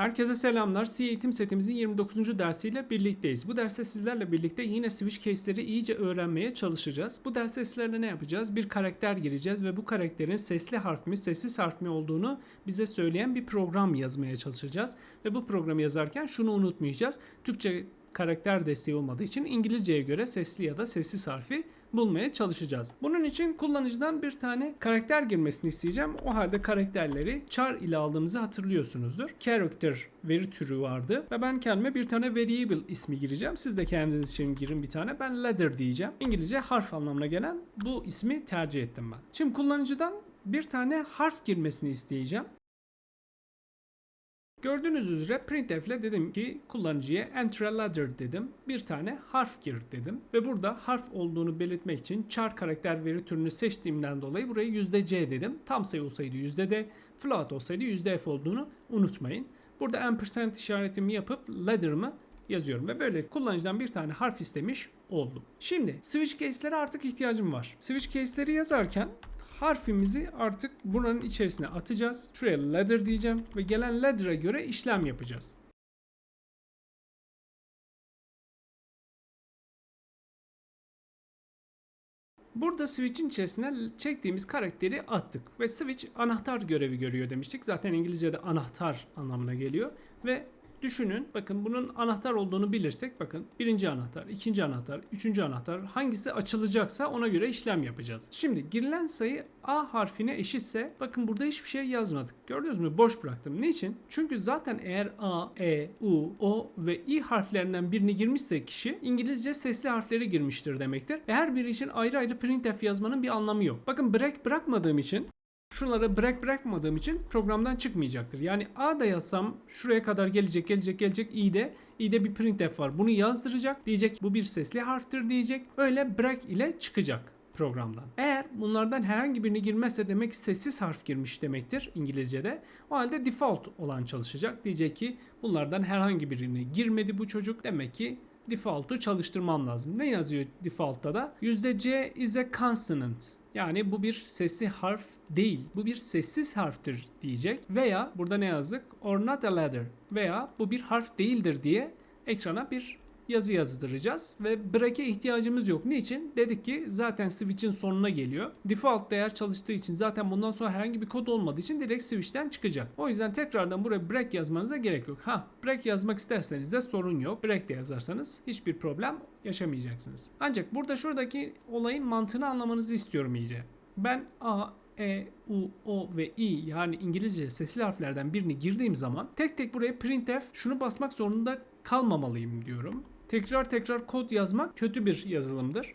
Herkese selamlar. C eğitim setimizin 29. dersiyle birlikteyiz. Bu derste sizlerle birlikte yine switch case'leri iyice öğrenmeye çalışacağız. Bu derste sizlerle ne yapacağız? Bir karakter gireceğiz ve bu karakterin sesli harf mi, sessiz harf mi olduğunu bize söyleyen bir program yazmaya çalışacağız. Ve bu programı yazarken şunu unutmayacağız. Türkçe karakter desteği olmadığı için İngilizceye göre sesli ya da sessiz harfi bulmaya çalışacağız. Bunun için kullanıcıdan bir tane karakter girmesini isteyeceğim. O halde karakterleri char ile aldığımızı hatırlıyorsunuzdur. Character veri türü vardı ve ben kendime bir tane variable ismi gireceğim. Siz de kendiniz için girin bir tane. Ben ladder diyeceğim. İngilizce harf anlamına gelen bu ismi tercih ettim ben. Şimdi kullanıcıdan bir tane harf girmesini isteyeceğim. Gördüğünüz üzere printf ile dedim ki kullanıcıya enter a ladder dedim. Bir tane harf gir dedim. Ve burada harf olduğunu belirtmek için char karakter veri türünü seçtiğimden dolayı buraya %c dedim. Tam sayı olsaydı %d, float olsaydı %f olduğunu unutmayın. Burada ampersand işaretimi yapıp ladder'ımı yazıyorum ve böyle kullanıcıdan bir tane harf istemiş oldum. Şimdi switch case'lere artık ihtiyacım var. Switch case'leri yazarken harfimizi artık buranın içerisine atacağız. Şuraya ladder diyeceğim ve gelen ladder'a göre işlem yapacağız. Burada switch'in içerisine çektiğimiz karakteri attık ve switch anahtar görevi görüyor demiştik. Zaten İngilizce'de anahtar anlamına geliyor ve düşünün bakın bunun anahtar olduğunu bilirsek bakın birinci anahtar, ikinci anahtar, üçüncü anahtar hangisi açılacaksa ona göre işlem yapacağız. Şimdi girilen sayı A harfine eşitse bakın burada hiçbir şey yazmadık. Gördünüz mü? Boş bıraktım. Niçin? Çünkü zaten eğer A, E, U, O ve I harflerinden birini girmişse kişi İngilizce sesli harfleri girmiştir demektir. Her biri için ayrı ayrı printf yazmanın bir anlamı yok. Bakın break bırakmadığım için şunlara break bırakmadığım için programdan çıkmayacaktır. Yani A da yazsam şuraya kadar gelecek gelecek gelecek i'de i'de bir printf var. Bunu yazdıracak. Diyecek bu bir sesli harftir diyecek. Öyle break ile çıkacak programdan. Eğer bunlardan herhangi birini girmezse demek sessiz harf girmiş demektir İngilizce'de. O halde default olan çalışacak. Diyecek ki bunlardan herhangi birini girmedi bu çocuk. Demek ki default'u çalıştırmam lazım. Ne yazıyor default'ta da? %c is a consonant. Yani bu bir sesli harf değil. Bu bir sessiz harftir diyecek. Veya burada ne yazdık? Or not a letter. Veya bu bir harf değildir diye ekrana bir yazı yazdıracağız ve break'e ihtiyacımız yok. Niçin? Dedik ki zaten switch'in sonuna geliyor. Default değer çalıştığı için zaten bundan sonra herhangi bir kod olmadığı için direkt switch'ten çıkacak. O yüzden tekrardan buraya break yazmanıza gerek yok. Ha break yazmak isterseniz de sorun yok. Break de yazarsanız hiçbir problem yaşamayacaksınız. Ancak burada şuradaki olayın mantığını anlamanızı istiyorum iyice. Ben A, e, U, O ve I yani İngilizce sesli harflerden birini girdiğim zaman tek tek buraya printf şunu basmak zorunda kalmamalıyım diyorum. Tekrar tekrar kod yazmak kötü bir yazılımdır.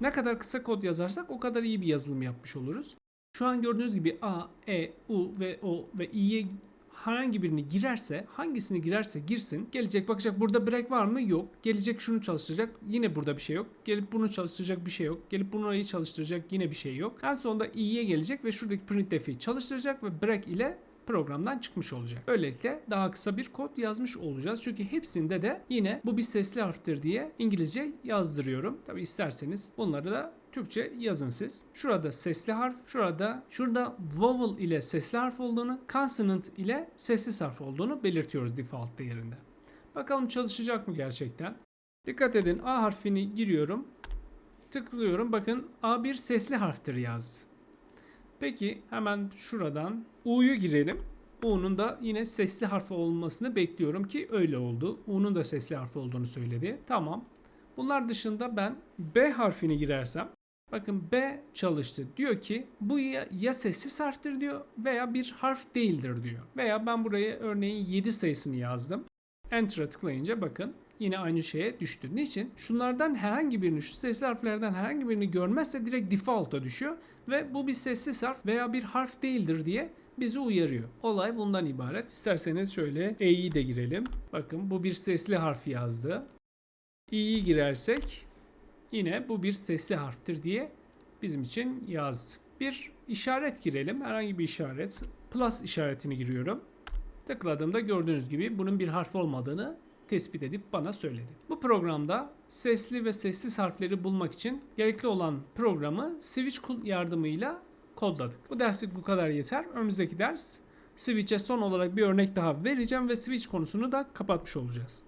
Ne kadar kısa kod yazarsak o kadar iyi bir yazılım yapmış oluruz. Şu an gördüğünüz gibi A, E, U ve O ve İ'ye herhangi birini girerse, hangisini girerse girsin, gelecek bakacak burada break var mı? Yok. Gelecek şunu çalıştıracak, yine burada bir şey yok. Gelip bunu çalıştıracak bir şey yok. Gelip bunu çalıştıracak yine bir şey yok. En sonunda i'ye gelecek ve şuradaki printf'i çalıştıracak ve break ile programdan çıkmış olacak. Böylelikle daha kısa bir kod yazmış olacağız. Çünkü hepsinde de yine bu bir sesli harftir diye İngilizce yazdırıyorum. Tabi isterseniz bunları da Türkçe yazın siz. Şurada sesli harf, şurada şurada vowel ile sesli harf olduğunu, consonant ile sessiz harf olduğunu belirtiyoruz default değerinde. Bakalım çalışacak mı gerçekten? Dikkat edin A harfini giriyorum. Tıklıyorum. Bakın A bir sesli harftir yazdı. Peki hemen şuradan U'yu girelim. U'nun da yine sesli harfi olmasını bekliyorum ki öyle oldu. U'nun da sesli harfi olduğunu söyledi. Tamam. Bunlar dışında ben B harfini girersem bakın B çalıştı. Diyor ki bu ya, ya sessiz harftir diyor veya bir harf değildir diyor. Veya ben buraya örneğin 7 sayısını yazdım. Enter'a tıklayınca bakın yine aynı şeye düştü. Niçin? Şunlardan herhangi birini, şu sesli harflerden herhangi birini görmezse direkt default'a düşüyor ve bu bir sessiz harf veya bir harf değildir diye bizi uyarıyor. Olay bundan ibaret. İsterseniz şöyle E'yi de girelim. Bakın bu bir sesli harf yazdı. i'yi girersek yine bu bir sesli harftir diye bizim için yaz. Bir işaret girelim. Herhangi bir işaret. Plus işaretini giriyorum. Tıkladığımda gördüğünüz gibi bunun bir harf olmadığını tespit edip bana söyledi. Bu programda sesli ve sessiz harfleri bulmak için gerekli olan programı switch yardımıyla kodladık. Bu derslik bu kadar yeter. Önümüzdeki ders Switch'e son olarak bir örnek daha vereceğim ve Switch konusunu da kapatmış olacağız.